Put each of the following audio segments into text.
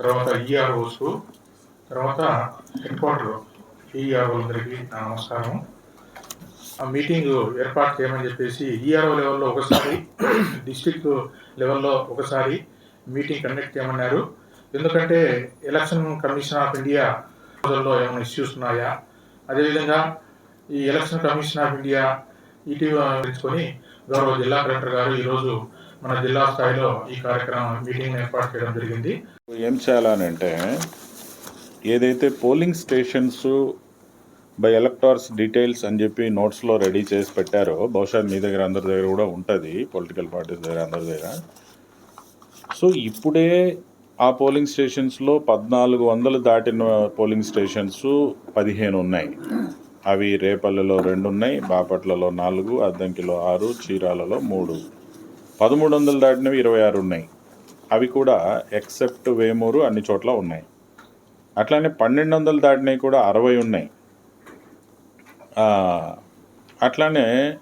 తర్వాత ఈఆర్ఓస్ తర్వాత head quarter ఈఆర్ఓలందరికీ నా నమస్కారం ఆ మీటింగ్ ఏర్పాటు చేయమని చెప్పేసి ఈఆర్ఓ లెవెల్లో ఒకసారి డిస్టిక్ లెవెల్లో ఒకసారి మీటింగ్ కండక్ట్ చేయమన్నారు. ఎందుకంటే ఎలక్షన్ కమిషన్ ఆఫ్ ఇండియా లో ఏమైనా ఇష్యూస్ ఉన్నాయా? అదేవిధంగా ఈ ఎలక్షన్ కమిషన్ ఆఫ్ ఇండియా ఇటీవల తెచ్చుకొని గౌరవ జిల్లా కలెక్టర్ గారు ఈరోజు మన జిల్లా స్థాయిలో ఈ కార్యక్రమం మీటింగ్ ఏర్పాటు చేయడం జరిగింది. ఏం చేయాలనంటే ఏదైతే polling stations by electors details అని చెప్పి నోట్స్లో రెడీ చేసి పెట్టారో బహుశా మీ దగ్గర అందరి దగ్గర కూడా ఉంటుంది పొలిటికల్ పార్టీస్ దగ్గర అందరి దగ్గర. సో ఇప్పుడే ఆ పోలింగ్ స్టేషన్స్లో పద్నాలుగు వందలు దాటిన పోలింగ్ స్టేషన్స్ పదిహేను ఉన్నాయి. అవి రేపల్లెలో రెండు ఉన్నాయి బాపట్లలో నాలుగు అద్దంకిలో ఆరు చీరాలలో మూడు. పదమూడు వందలు దాటినవి ఇరవై ఆరు ఉన్నాయి. అవి కూడా ఎక్సెప్ట్ వేమూరు అన్ని చోట్ల ఉన్నాయి. అట్లానే పన్నెండు వందలు దాటినవి కూడా అరవై ఉన్నాయి. అట్లానే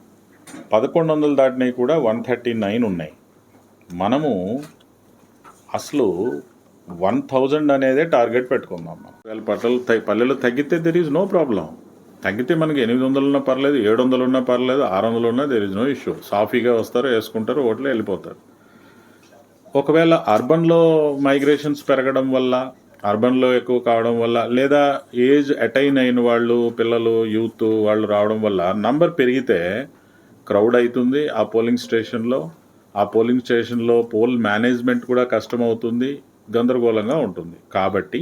పదకొండు వందలు దాటినవి కూడా వన్ థర్టీ నైన్ ఉన్నాయి. మనము అసలు వన్ థౌజండ్ అనేదే టార్గెట్ పెట్టుకుందాం. మనం పల్లెలు పట్టలు పల్లెలు తగ్గితే దెర్ ఈజ్ నో ప్రాబ్లం తగ్గితే మనకి ఎనిమిది వందలు ఉన్నా పర్లేదు ఏడు వందలు ఉన్నా పర్లేదు ఆరు వందలు ఉన్నా దెర్ ఇస్ నో ఇష్యూ సాఫీగా వస్తారు వేసుకుంటారు ఓట్లు వెళ్ళిపోతారు. ఒకవేళ అర్బన్లో మైగ్రేషన్స్ పెరగడం వల్ల అర్బన్లో ఎక్కువ కావడం వల్ల లేదా ఏజ్ అటైన్ అయిన వాళ్ళు పిల్లలు యూత్ వాళ్ళు రావడం వల్ల నంబర్ పెరిగితే క్రౌడ్ అవుతుంది ఆ పోలింగ్ స్టేషన్లో ఆ పోలింగ్ స్టేషన్లో పోల్ మేనేజ్మెంట్ కూడా కష్టమవుతుంది గందరగోళంగా ఉంటుంది. కాబట్టి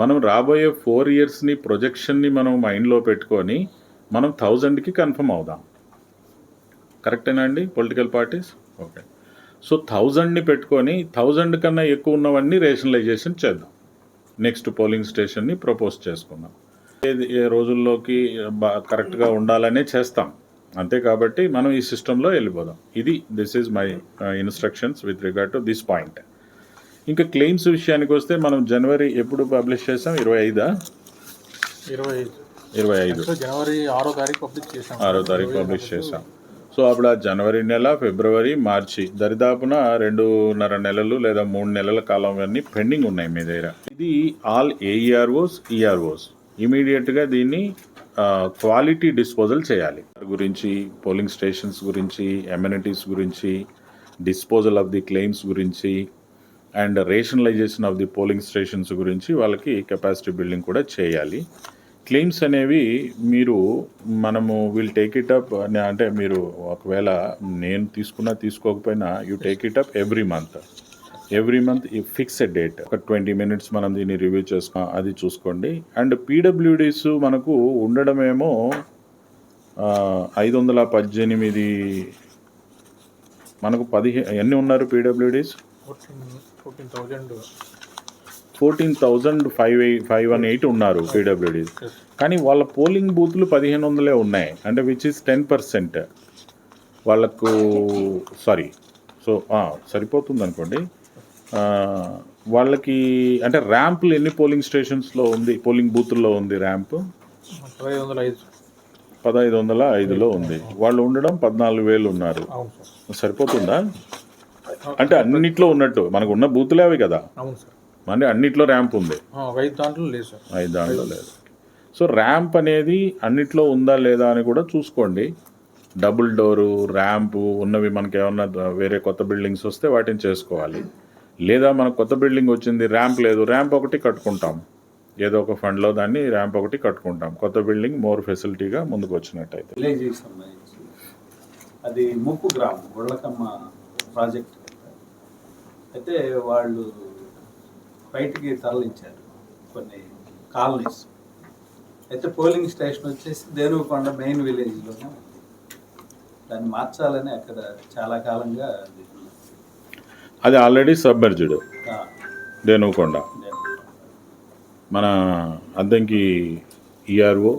మనం రాబోయే ఫోర్ ఇయర్స్ని ప్రొజెక్షన్ని మనం మైండ్లో పెట్టుకొని మనం థౌజండ్కి కన్ఫర్మ్ అవుదాం. కరెక్టేనా అండి? పొలిటికల్ పార్టీస్ ఓకే సో థౌజండ్ని పెట్టుకొని థౌజండ్ కన్నా ఎక్కువ ఉన్నవన్నీ రేషనలైజేషన్ చేద్దాం. నెక్స్ట్ పోలింగ్ స్టేషన్ని ప్రపోజ్ చేసుకుందాం. ఏది ఏ రోజుల్లోకి బా కరెక్ట్గా ఉండాలనే చేస్తాం. అంతే కాబట్టి మనం ఈ సిస్టంలో వెళ్ళిపోదాం. ఇది this is my instructions with regard to this point ఇంకా క్లెయిమ్స్ విషయానికి వస్తే మనం జనవరి ఎప్పుడు పబ్లిష్ చేసాం? ఇరవై ఐదా? ఇరవై ఐదు. ఇరవై ఐదు. జనవరి ఆరో తారీఖు పబ్లిక్ చేసాం. ఆరో తారీఖు పబ్లిష్ చేశాం సో అప్పుడు ఆ జనవరి నెల ఫిబ్రవరి మార్చి దరిదాపున రెండున్నర నెలలు లేదా మూడు నెలల కాలం అన్నీ పెండింగ్ ఉన్నాయి మీ దగ్గర. ఇది ఆల్ ఏఈఆర్ఓస్ ఈఆర్ఓస్ ఇమీడియట్గా దీన్ని క్వాలిటీ డిస్పోజల్ చేయాలి. గురించి పోలింగ్ స్టేషన్స్ గురించి ఎమ్యూనిటీస్ గురించి డిస్పోజల్ ఆఫ్ ది క్లెయిమ్స్ గురించి and rationalisation of the polling stations గురించి వాళ్ళకి కెపాసిటీ బిల్డింగ్ కూడా చేయాలి. క్లెయిమ్స్ అనేవి మీరు మనము విల్ టేక్ ఇట్ అప్ అంటే మీరు ఒకవేళ నేను తీసుకున్నా తీసుకోకపోయినా you take it up every month every month ఈ ఫిక్స్డ్ డేట్ ఒక ట్వంటీ మినిట్స్ మనం దీన్ని రివ్యూ చేసుకో అది చూసుకోండి. అండ్ పీడబ్ల్యూడీస్ మనకు ఉండడమేమో ఐదు వందల పద్దెనిమిది మనకు పదిహే ఎన్ని ఉన్నారు PWDs fourteen thousand. Five five one eight ఉన్నారు పీడబ్ల్యూడీ. కానీ వాళ్ళ పోలింగ్ బూత్లు పదిహేను వందలే ఉన్నాయి. అంటే విచ్ ఇస్ టెన్ పర్సెంట్ వాళ్ళకు సారీ సో సరిపోతుంది అనుకోండి. వాళ్ళకి అంటే ర్యాంపులు ఎన్ని పోలింగ్ స్టేషన్స్లో ఉంది పోలింగ్ బూత్ల్లో ఉంది ర్యాంప్ పదహైదు వందల ఐదులో ఉంది. వాళ్ళు ఉండడం పద్నాలుగు వేలు ఉన్నారు. సరిపోతుందా? అంటే అన్నిట్లో ఉన్నట్టు మనకు ఉన్న బూతులే అవి కదా. అవును సార్. అంటే అన్నిట్లో ర్యాంప్ ఉంది. ఐదు దాంట్లో లేదు సార్. ఐదు దాంట్లో లేదు. సో ర్యాంప్ అనేది అన్నిట్లో ఉందా లేదా అని కూడా చూసుకోండి. డబుల్ డోరు ర్యాంపు ఉన్నవి మనకి ఏమన్నా వేరే కొత్త బిల్డింగ్స్ వస్తే వాటిని చేసుకోవాలి. లేదా మనకు కొత్త బిల్డింగ్ వచ్చింది ర్యాంప్ లేదు ర్యాంప్ ఒకటి కట్టుకుంటాం. ఏదో ఒక ఫండ్లో దాన్ని ర్యాంప్ ఒకటి కట్టుకుంటాం. కొత్త బిల్డింగ్ మోర్ ఫెసిలిటీగా ముందుకు వచ్చినట్టయితే. అది ముప్పు గ్రామం గుళ్ళకమ్మ ప్రాజెక్ట్. అయితే వాళ్ళు బయటికి తరలించారు కొన్ని కాలనీస్. అయితే పోలింగ్ స్టేషన్ వచ్చేసి దేనుకొండ మెయిన్ విలేజ్లోనే ఉంది. దాన్ని మార్చాలని అక్కడ చాలా కాలంగా అది, ఆల్రెడీ సబ్మర్జ్డ్. దేనుకొండ. మన అద్దంకి ఈఆర్ఓ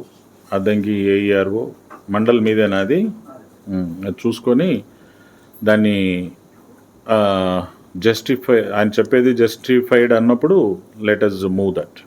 అద్దంకి ఏఈఆర్ఓ మండల్ మీదేనా అది? చూసుకొని దాన్ని జస్టిఫై ఆయన చెప్పేది జస్టిఫైడ్ అన్నప్పుడు లెట్ అస్ మూవ్ దట్